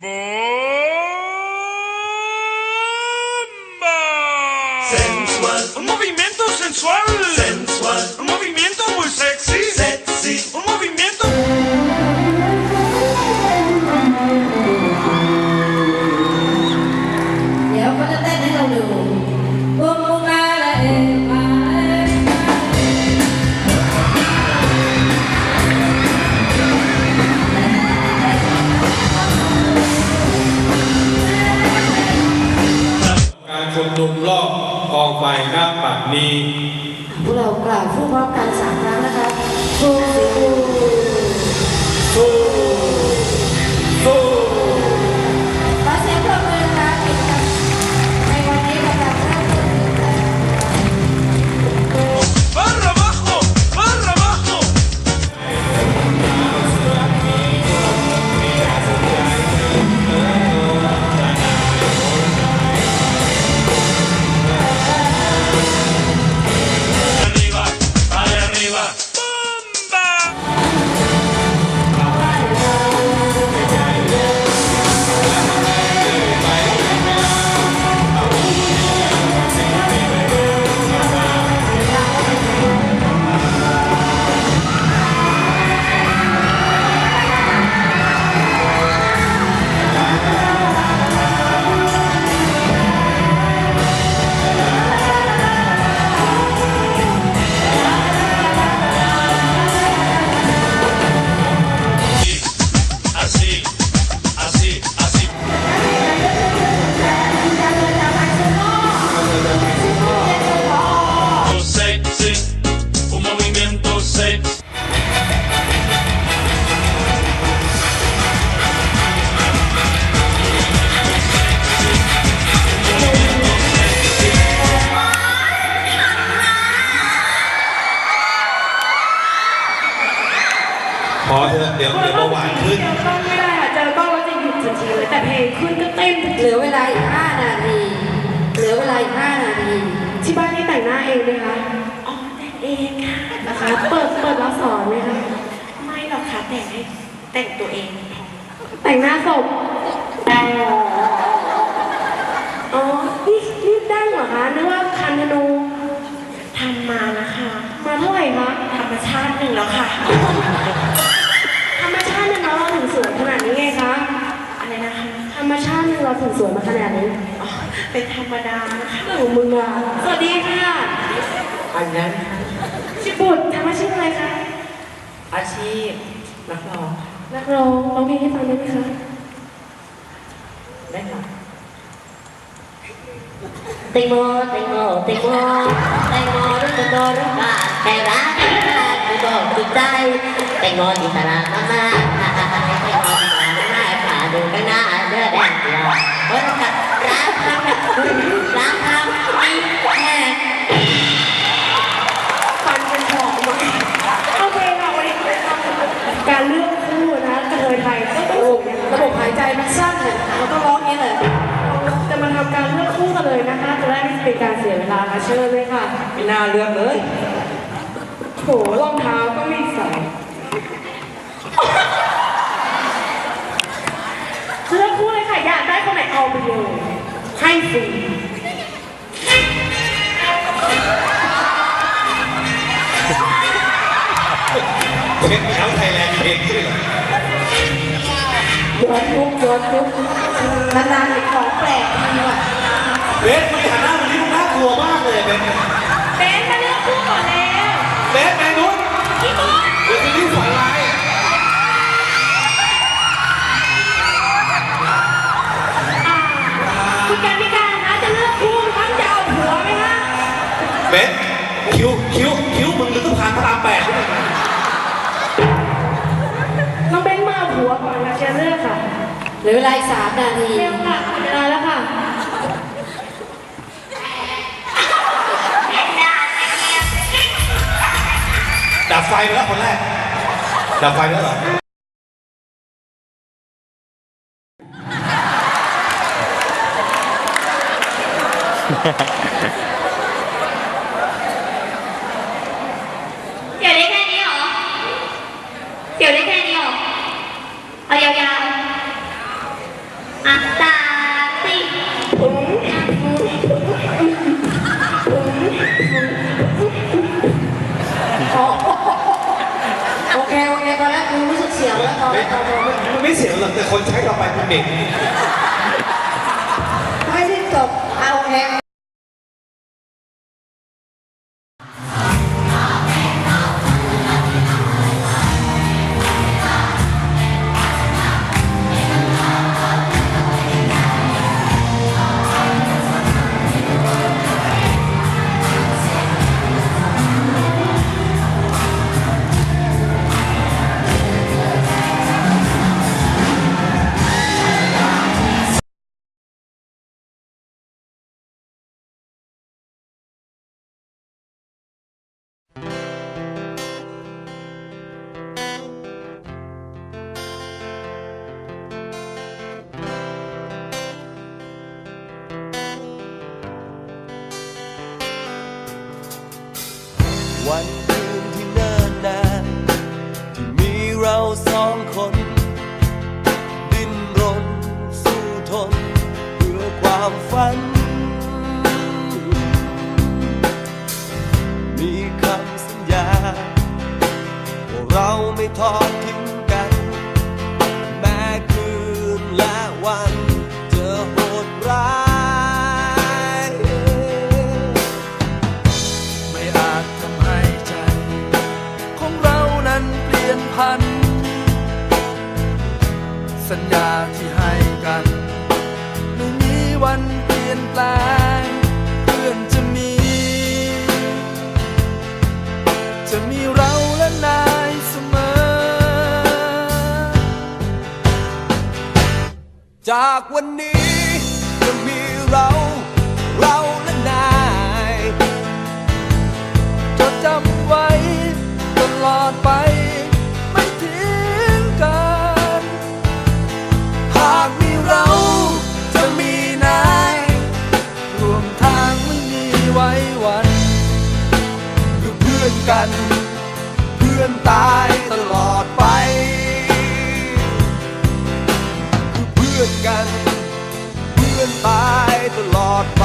¡Bomba! Sensual, Un movimiento sensual. sensual, Un movimiento muy sexy. sexy. Un movimiento. เล่าวผู้พร้อมกันสามครั้งนะคะครู หวานขึ้น เจอกล้องไม่ได้ค่ะเจอกล้องแล้วจะหยุดทันทีเลยแต่เพลงขึ้นก็เต้นเหลือเวลาอีก5นาที เหลือเวลาอีก5นาที ที่บ้านนี่แต่งหน้าเองไหมคะอ๋อแต่งเองค่ะนะคะ เปิดเปิดแล้วสอนไหมคะไม่หรอกค่ะแต่งให้แต่งตัวเองพอแต่งหน้าศพอ๋อนี่นี่ได้เหรอคะนึกว่าคันธนูทำมานะคะ มาเท่าไหร่คะธรรมชาติหนึ่งแล้วค่ะ สวยมาขนาดนี้อ๋อเป็นธรรมดานะคะเรื่องของมึงอะสวัสดีค่ะ อันนั้นชิบุตรทำอาชีพอะไรคะ อาชีพนักร้องนักร้องร้องเพลงให้ฟังได้ไหมคะ ได้ค่ะแตงโมแตงโมแตงโมแตงโมรู้สึกโดนรักมาแต่รักกูบอกติดใจแตงโมที่ตลาดมามาแมาขาดูข้างหน้าเนื้อแดงเดียวเฮ้ยกับรักทำรักทำอีแค่ฟันเป็นหอกมาโอเคค่ะวันนี้การเลือกคู่นะกระเทยไทยก็ต้องสูงเนี่ยระบบหายใจมันสั้นเลยเราต้องร้องอย่างนี้เลยจะมาทำการเลือกคู่กันเลยนะคะจะได้ไม่เป็นการเสียเวลาค่ะเชิญเลยค่ะไม่น่าเลือกเลยโถรองเท้าก็ไม่ใส่เลือกคู่เลยค่ะ อยากได้คนไหน เอาไปเลยให้ฟรีเช็คเอาไทยแลนด์เพลงชื่ออะไรย้อนยุคย้อนยุคนานๆเห็นของแปลกทีว่ะเบสไม่หันหน้ามันนี่มึงน่ากลัวมากเลยเบส คิ้วคิ้วคิ้วมึงหรือต้องผ่านพระรามแปดน้องเบนมาเอาผัวก่อนนะเชียร์เลือกค่ะเหลือเวลาอีกสามนาที เร็วค่ะหมดเวลาแล้วค่ะ ดับไฟไปแล้วคนแรก ดับไฟไปแล้วเหรอ เอายาวๆอะสามสี่ถุงถุงถุโอเคโอเคตอนแรกกูรู้สึกเสียงแล้วตอนแรกตอนแรกมันไม่เสียงหรอกแต่คนใช้ต่อไปมันเด็ก ไม่ไช่จบเอาโอเค วันคืนที่เนิ่นนานที่มีเราสองคน ดิ้นรนสู้ทน เพื่อความฝัน มีคำสัญญาว่าเราไม่ทอดทิ้งากวันนี้ กัน เพื่อนตายตลอดไป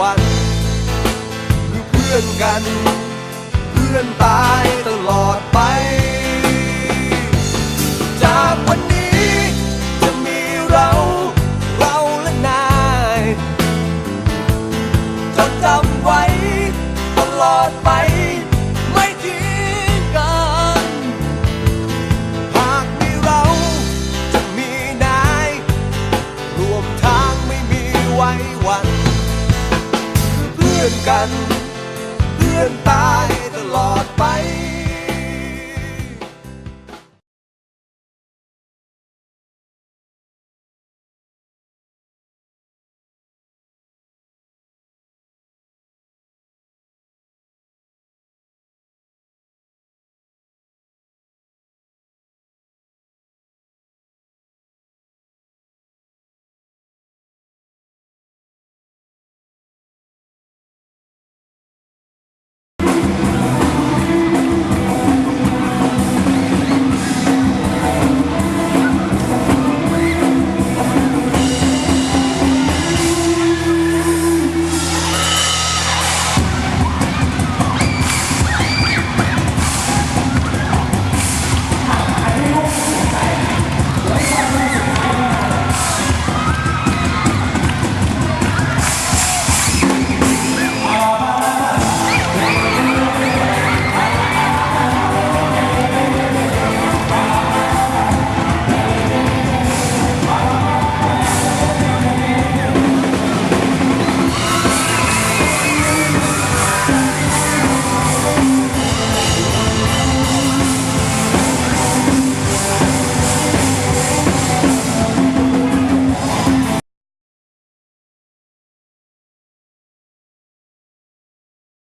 วัน คือเพื่อนกัน เพื่อนตายตลอดไป